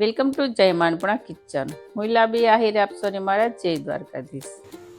Welcome to જય માનપણા kitchen હું લાબી આહિર આપશો ને મારા જય દ્વારકાધીશ.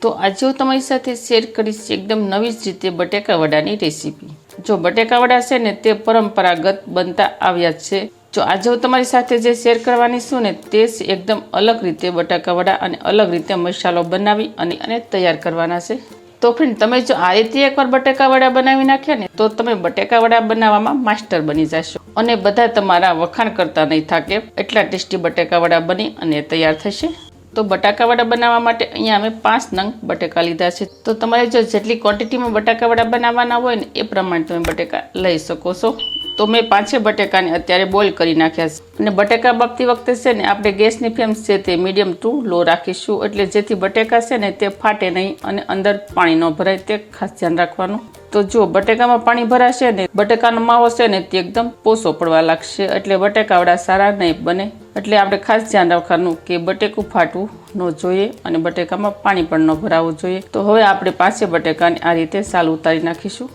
તો આજે હું તમારી સાથે શેર કરીશ એકદમ નવી જ રીતે બટેકા વડાની રેસીપી. જો બટેકા વડા છે ને તે પરંપરાગત બનતા આવ્યા છે, જો આજે હું તમારી સાથે જે શેર કરવાની છું ને તે એકદમ અલગ રીતે બટાકા વડા અને અલગ રીતે મસાલો બનાવી અને તૈયાર કરવાના છે. તો ફ્રેન્ડ, તમે જો આ રીતે એકવાર બટેકા વડા બનાવી નાખ્યા ને, તો તમે બટેકા વડા બનાવવામાં માસ્ટર બની જશો. અને બધા તમારા વખાણ કરતા નહીં થાકે, એટલા ટેસ્ટી બટેકા વડા બની અને તૈયાર થશે. તો બટાકા વડા બનાવવા માટે અહીંયા અમે પાંચ નંગ બટેકા લીધા છે. તો તમારે જો જેટલી ક્વોન્ટિટીમાં બટાકા વડા બનાવવાના હોય ને, એ પ્રમાણે તમે બટેકા લઈ શકો છો. તો મેં પાંચે બટેકાને અત્યારે બોઇલ કરી નાખ્યા છે. અને બટેકા બાફતી વખતે છે ને આપણે ગેસની ફ્લેમ છે તે મીડિયમ ટુ લો રાખીશું. એટલે જેથી બટેકા છે ને તે ફાટે નહીં અને અંદર પાણી ન ભરાય, તે ખાસ ધ્યાન રાખવાનું. તો જો બટેકામાં પાણી ભરાશે ને બટેકાનો માવો છે ને તે એકદમ પોસો પડવા લાગશે. એટલે બટેકાવડા સારા નહીં બને. એટલે આપણે ખાસ ધ્યાન રાખવાનું કે બટેકું ફાટવું ન જોઈએ અને બટેકામાં પાણી પણ ન ભરાવવું જોઈએ. તો હવે આપણે પાંચે બટેકાને આ રીતે સાલ ઉતારી નાખીશું.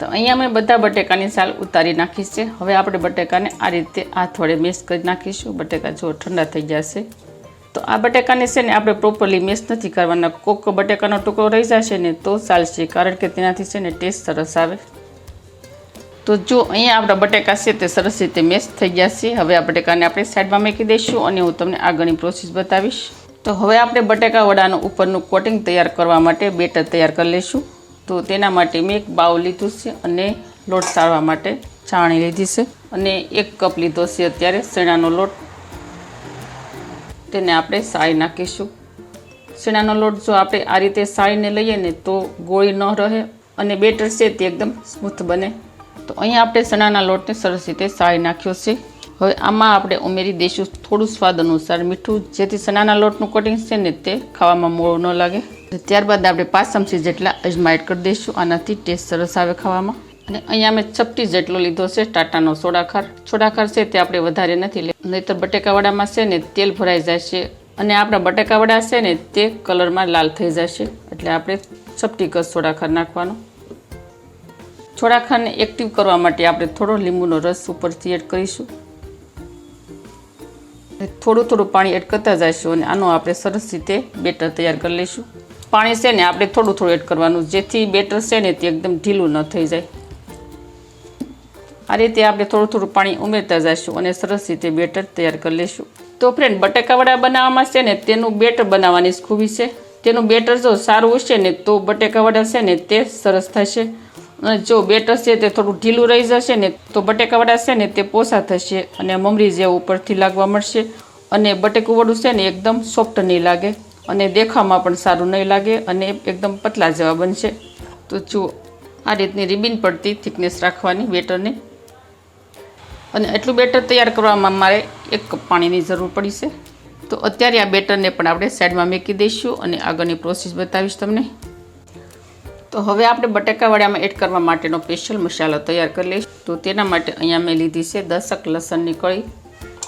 તો અહીંયા મેં બધા બટેકાની સાલ ઉતારી નાખી છે. હવે આપણે બટેકાને આ રીતે હાથ વડે મેશ કરી નાખીશું. બટેકા જો ઠંડા થઈ જશે, તો આ બટેકાને છે ને આપણે પ્રોપરલી મેશ નથી કરવાના. કોક બટેકાનો ટુકડો રહી જશે ને તો ચાલશે, કારણ કે તેનાથી છે ને ટેસ્ટ સરસ આવે. તો જો અહીંયા આપણા બટેકા છે તે સરસ રીતે મેશ થઈ ગયા છે હવે આ બટેકાને આપણે સાઈડમાં મૂકી દઈશું અને હું તમને આગળની પ્રોસેસ બતાવીશ. તો હવે આપણે બટેકા વડાનું ઉપરનું કોટિંગ તૈયાર કરવા માટે બેટર તૈયાર કરી લઈશું. તો તેના માટે મેં એક બાઉ લીધું છે અને લોટ સાળવા માટે છાણી લીધી છે અને એક કપ લીધો છે અત્યારે શેણાનો લોટ. તેને આપણે સાળી નાખીશું. શેણાનો લોટ જો આપણે આ રીતે સાળીને લઈએ ને તો ગોળી ન રહે અને બેટર છે તે એકદમ સ્મૂથ બને. તો અહીંયા આપણે ચણાના લોટને સરસ રીતે સાળી નાખ્યો છે. હવે આમાં આપણે ઉમેરી દઈશું થોડું સ્વાદ અનુસાર મીઠું, જેથી ચણાના લોટનું કોટિંગ છે ને તે ખાવામાં મોળું ન લાગે. ત્યારબાદ આપણે પાંચ ચમચી જેટલા અજમા એડ કરી દઈશું. આનાથી ટેસ્ટ સરસ આવે ખાવામાં. અને અહીંયા મેં ચપટી જેટલો લીધો છે, ટાટાનો સોડાખાર. સોડાખાર છે તે આપણે વધારે નથી લે નહીતર બટેકાવાડામાં છે ને તેલ ભરાઈ જશે. અને આપણા બટેકાવાડા છે ને તે કલરમાં લાલ થઈ જશે. એટલે આપણે ચપટી કસ સોડાખાર નાખવાનો. છોડાખરને એક્ટિવ કરવા માટે આપણે થોડો લીંબુનો રસ ઉપરથી એડ કરીશું. થોડું થોડું પાણી એડ કરતા જઈશું અને આનો આપણે સરસ રીતે બેટર તૈયાર કરી લઈશું. પાણી છે ને આપણે થોડું થોડું એડ કરવાનું. જેથી બેટર છે ને તે એકદમ ઢીલું ન થઈ જાય. આ રીતે આપણે થોડું થોડું પાણી ઉમેરતા જઈશું અને સરસ રીતે બેટર તૈયાર કરી લઈશું. તો ફ્રેન્ડ બટેકાવડા બનાવવામાં છે ને તેનું બેટર બનાવવાની ખૂબી છે. તેનું બેટર જો સારું હશે ને તો બટેકાવડા છે ને તે સરસ થશે. અને જો બેટર છે તે થોડું ઢીલું રહી જશે ને તો બટેકાવડા છે ને તે પોસા થશે અને મમરી જેવું ઉપરથી લાગવા મળશે. અને બટેકું વડું છે ને એકદમ સોફ્ટ નહીં લાગે. અને દેખાવમાં પણ સારું નહીં લાગે અને એકદમ પતલા જેવા બનશે. તો જુઓ, આ રીતની રિબિન પડતી થિકનેસ રાખવાની બેટરને. અને એટલું બેટર તૈયાર કરવામાં મારે એક કપ પાણીની જરૂર પડી તો અત્યારે આ બેટરને પણ આપણે સાઈડમાં મૂકી દઈશું અને આગળની પ્રોસેસ બતાવીશ તમને. તો હવે આપણે બટાકા વડામાં એડ કરવા માટેનો સ્પેશિયલ મસાલો તૈયાર કરી લઈશું. તો તેના માટે અહીંયા મેં લીધી છે દસક લસણની કળી.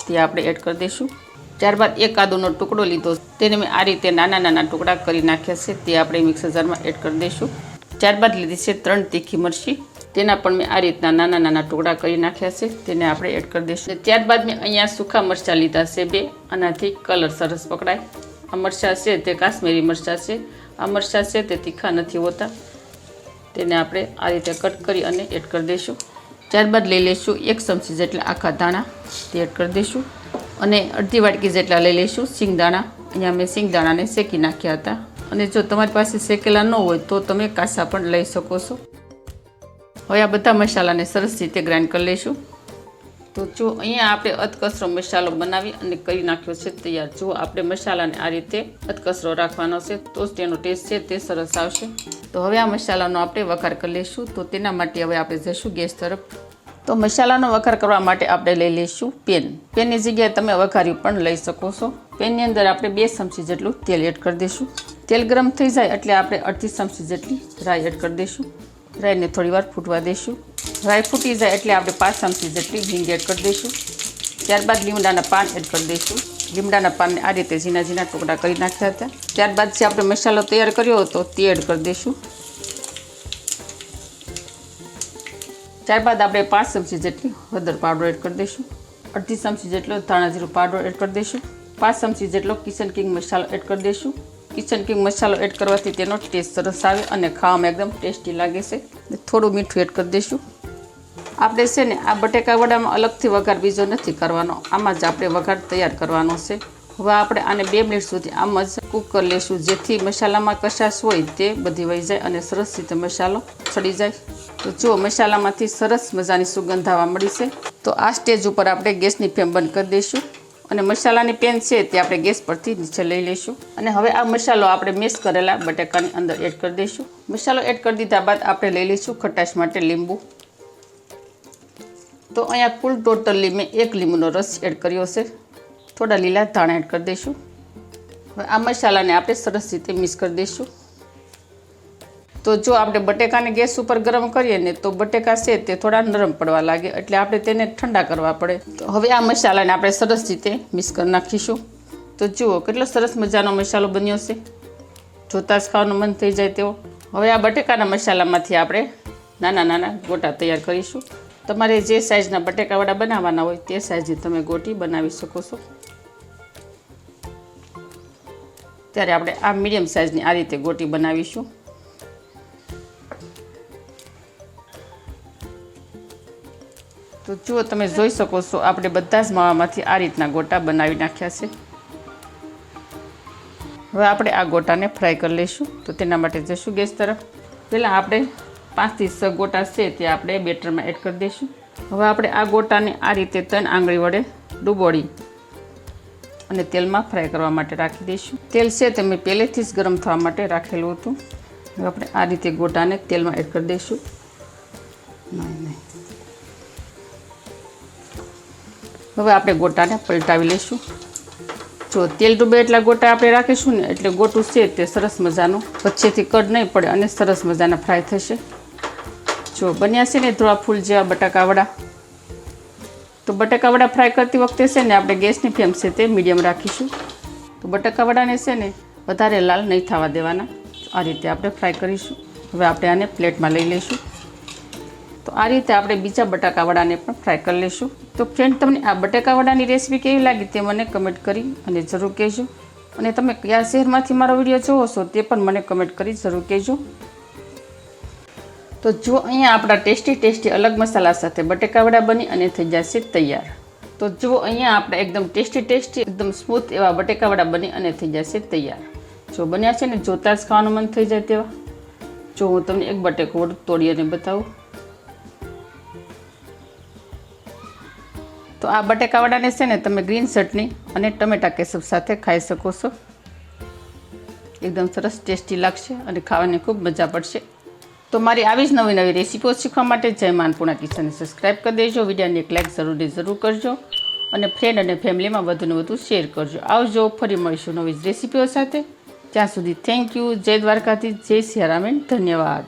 તે આપણે એડ કરી દઈશું. ત્યારબાદ એક આદુનો ટુકડો લીધો તેને મેં આ રીતે નાના નાના ટુકડા કરી નાખ્યા છે. તે આપણે મિક્સર જારમાં એડ કરી દઈશું. ત્યારબાદ લીધી છે ત્રણ તીખી મરચી. તેના પણ મેં આ રીતના નાના નાના ટુકડા કરી નાખ્યા છે. તેને આપણે એડ કરી દઈશું. ત્યારબાદ મેં અહીંયા સૂકા મરચાં લીધા છે બે. આનાથી કલર સરસ પકડાય. આ મરચાં છે તે કાશ્મીરી મરચાં છે. આ મરચાં છે તે તીખા નથી હોતા. તેને આપણે આ રીતે કટ કરી અને એડ કરી દઈશું. ત્યારબાદ લઈ લઈશું એક ચમચી જેટલા આખા દાણા તે એડ કરી દઈશું. અને અડધી વાટકી જેટલા લઈ લઈશું સિંગદાણા અહીંયા મેં સિંગદાણાને શેકી નાખ્યા હતા. અને જો તમારી પાસે શેકેલા ન હોય તો તમે કાસા પણ લઈ શકો છો. હવે આ બધા મસાલાને સરસ રીતે ગ્રાઇન્ડ કરી લઈશું. તો જો અહીંયા આપણે અધકસરો મસાલો બનાવી અને કરી નાખ્યો છે તૈયાર. જો આપણે મસાલાને આ રીતે અધકસરો રાખવાનો છે તો જ તેનો ટેસ્ટ છે તે સરસ આવશે. તો હવે આ મસાલાનો આપણે વઘાર કરી લઈશું. તો તેના માટે હવે આપણે જઈશું ગેસ તરફ. તો મસાલાનો વઘાર કરવા માટે આપણે લઈ લઈશું પેન. પેનની જગ્યાએ તમે વઘાર્યું પણ લઈ શકો છો. પેનની અંદર આપણે બે ચમચી જેટલું તેલ એડ કરી દઈશું. તેલ ગરમ થઈ જાય એટલે આપણે અડધી ચમચી જેટલી રાઈ એડ કરી દઈશું. રાઈને થોડી વાર ફૂટવા દઈશું. રાઈ ફૂટી જાય એટલે આપણે પાંચ ચમચી જેટલી હિંગ એડ કરી દઈશું. ત્યારબાદ લીમડાના પાન એડ કરી દઈશું. લીમડાના પાનને આ રીતે ઝીણા ઝીણા ટુકડા કરી નાખ્યા હતા. ત્યારબાદ જે આપણે મસાલો તૈયાર કર્યો હતો તે એડ કરી દઈશું. ત્યારબાદ આપણે પાંચ ચમચી જેટલી હળદર પાવડર એડ કરી દઈશું. અડધી ચમચી જેટલો ધાણા જીરું પાવડર એડ કરી દઈશું. પાંચ ચમચી જેટલો કિચન કિંગ મસાલો એડ કરી દઈશું. કિચન કિંગ મસાલો એડ કરવાથી તેનો ટેસ્ટ સરસ આવે અને ખાવામાં એકદમ ટેસ્ટી લાગે છે. થોડું મીઠું એડ કરી દઈશું. આપણે છે ને આ બટેકા વડામાં અલગથી વઘાર બીજો નથી કરવાનો. આમાં જ આપણે વઘાર તૈયાર કરવાનો છે. હવે આપણે આને બે મિનિટ સુધી આમ જ કૂક કરી લઈશું જેથી મસાલામાં કશાશ હોય તે બધી વહી જાય અને સરસ રીતે મસાલો ચડી જાય. તો જો મસાલામાંથી સરસ મજાની સુગંધ આવવા મળી છે. તો આ સ્ટેજ ઉપર આપણે ગેસની ફ્લેમ બંધ કરી દઈશું અને મસાલાની પેન છે તે આપણે ગેસ પરથી નીચે લઈ લઈશું. અને હવે આ મસાલો આપણે મિક્સ કરેલા બટેકાની અંદર એડ કરી દઈશું. મસાલો એડ કરી દીધા બાદ આપણે લઈ લઈશું ખટાશ માટે લીંબુ. તો અહીંયા કુલ ટોટલી મેં એક લીંબુનો રસ એડ કર્યો છે. થોડા લીલા ધાણા એડ કરી દઈશું. હવે આ મસાલાને આપણે સરસ રીતે મિક્સ કરી દઈશું. તો જો આપણે બટેકાને ગેસ ઉપર ગરમ કરીએ ને તો બટેકા છે તે થોડા નરમ પડવા લાગે એટલે આપણે તેને ઠંડા કરવા પડે. તો હવે આ મસાલાને આપણે સરસ રીતે મિક્સ કરી નાખીશું. તો જુઓ કેટલો સરસ મજાનો મસાલો બન્યો છે. જોતાં જ ખાવાનું મન થઈ જાય તેવો. હવે આ બટેકાના મસાલામાંથી આપણે નાના નાના ગોટા તૈયાર કરીશું. તમારે જે સાઇઝના બટેકાવાળા બનાવવાના હોય તે સાઇઝની તમે ગોટી બનાવી શકો છો. ત્યારે આપણે આ મીડિયમ સાઇઝની આ રીતે ગોટી બનાવીશું. તો જુઓ તમે જોઈ શકો છો, આપણે બધા જ માવામાંથી આ રીતના ગોટા બનાવી નાખ્યા છે. હવે આપણે આ ગોટાને ફ્રાય કરી લઈશું. તો તેના માટે જઈશું ગેસ તરફ. પહેલાં આપણે પાંચથી છ ગોટા છે તે આપણે બેટરમાં એડ કરી દઈશું. હવે આપણે આ ગોટાને આ રીતે ત્રણ આંગળી વડે ડૂબોળી અને તેલમાં ફ્રાય કરવા માટે રાખી દઈશું. તેલ છે તે મેં પહેલેથી જ ગરમ થવા માટે રાખેલું હતું. હવે આપણે આ રીતે ગોટાને તેલમાં એડ કરી દઈશું. નહીં હવે આપણે ગોટાને પલટાવી લઈશું. જો તેલ ડૂબે એટલા ગોટા આપણે રાખીશું ને, એટલે ગોટું છે તે સરસ મજાનું. વચ્ચેથી કડ નહીં પડે અને સરસ મજાના ફ્રાય થશે. જો બન્યા છે ને થોડા ફૂલ જેવા બટાકાવડા તો બટાકાવડા ફ્રાય કરતી વખતે છે ને આપણે ગેસની ફ્લેમ છે તે મીડિયમ રાખીશું. તો બટાકાવડાને છે ને વધારે લાલ નહીં થવા દેવાના. આ રીતે આપણે ફ્રાય કરીશું. હવે આપણે આને પ્લેટમાં લઈ લઈશું. તો આ રીતે આપણે બીજા બટાકાવડાને પણ ફ્રાય કરી લઈશું. તો ફ્રેન્ડ તમને આ બટાકાવડાની રેસીપી કેવી લાગી તે મને કમેન્ટ કરી અને જરૂર કહેજો. અને તમે કયા શહેરમાંથી મારો વીડિયો જોવો છો તે પણ મને કમેન્ટ કરી જરૂર કહેજો. તો જો અહીંયા આપણા ટેસ્ટી ટેસ્ટી અલગ મસાલા સાથે બટેકાવડા બની અને થઈ જશે તૈયાર. તો જુઓ અહીંયા આપણે એકદમ ટેસ્ટી ટેસ્ટી, એકદમ સ્મૂથ એવા બટેકાવડા બની અને થઈ જશે તૈયાર. જો બન્યા છે ને જોતાં જ ખાવાનું મન થઈ જાય તેવા. જો હું તમને એક બટેકો તોડી અને બતાવું. તો આ બટેકાવડાને છે ને તમે ગ્રીન ચટણી અને ટમેટા કેસબ સાથે ખાઈ શકો છો. એકદમ સરસ ટેસ્ટી લાગશે અને ખાવાની ખૂબ મજા પડશે. તો મારી આવી જ નવી નવી રેસીપીઓ શીખવા માટે જય માનપુણા કિચનને સબસ્ક્રાઈબ કરી દેજો, વિડીયોને એક લાઈક જરૂરી જરૂર કરજો અને ફ્રેન્ડ અને ફેમિલીમાં વધુને વધુ શેર કરજો. આવજો, ફરી મળીશું નવી જ રેસીપીઓ સાથે. ત્યાં સુધી થેન્ક યુ જય દ્વારકાથી જય સિયારામેન ધન્યવાદ.